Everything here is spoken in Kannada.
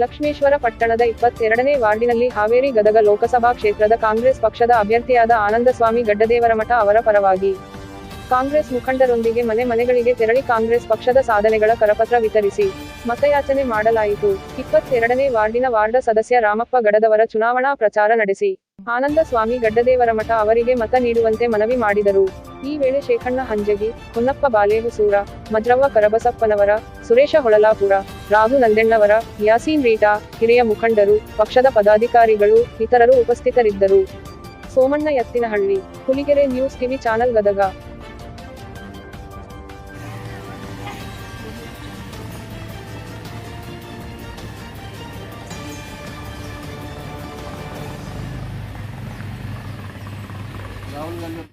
ಲಕ್ಷ್ಮೇಶ್ವರ ಪಟ್ಟಣದ ಇಪ್ಪತ್ತೆರಡನೇ ವಾರ್ಡಿನಲ್ಲಿ ಹಾವೇರಿ ಗದಗ ಲೋಕಸಭಾ ಕ್ಷೇತ್ರದ ಕಾಂಗ್ರೆಸ್ ಪಕ್ಷದ ಅಭ್ಯರ್ಥಿಯಾದ ಆನಂದಸ್ವಾಮಿ ಗಡ್ಡದೇವರಮಠ ಅವರ ಪರವಾಗಿ. ಕಾಂಗ್ರೆಸ್ ಮುಖಂಡರೊಂದಿಗೆ ಮನೆ ಮನೆಗಳಿಗೆ ತೆರಳಿ ಕಾಂಗ್ರೆಸ್ ಪಕ್ಷದ ಸಾಧನೆಗಳ ಕರಪತ್ರ ವಿತರಿಸಿ ಮತಯಾಚನೆ ಮಾಡಲಾಯಿತು. ಇಪ್ಪತ್ತೆರಡನೇ ವಾರ್ಡಿನ ವಾರ್ಡ ಸದಸ್ಯ ರಾಮಪ್ಪ ಗಡದವರ ಚುನಾವಣಾ ಪ್ರಚಾರ ನಡೆಸಿ. ಆನಂದಸ್ವಾಮಿ ಗಡ್ಡದೇವರಮಠ ಅವರಿಗೆ ಮತ ನೀಡುವಂತೆ ಮನವಿ ಮಾಡಿದರು. ಈ ವೇಳೆ ಶೇಖಣ್ಣ ಹಂಜಗಿ ಹೊನ್ನಪ್ಪ ಬಾಲೇಹುಸೂರ ಮದ್ರವ್ವ ಕರಬಸಪ್ಪನವರ, ಸುರೇಶ ಹೊಳಲಾಪುರ ರಾಘು ನಂದೆಣ್ಣವರ, ಯಾಸೀನ್ ರೀಟಾ, ಹಿರಿಯ ಮುಖಂಡರು, ಪಕ್ಷದ ಪದಾಧಿಕಾರಿಗಳು, ಇತರರು ಉಪಸ್ಥಿತರಿದ್ದರು. Somanna Ettinahalli Huligere news TV channel Gadag. Yavrum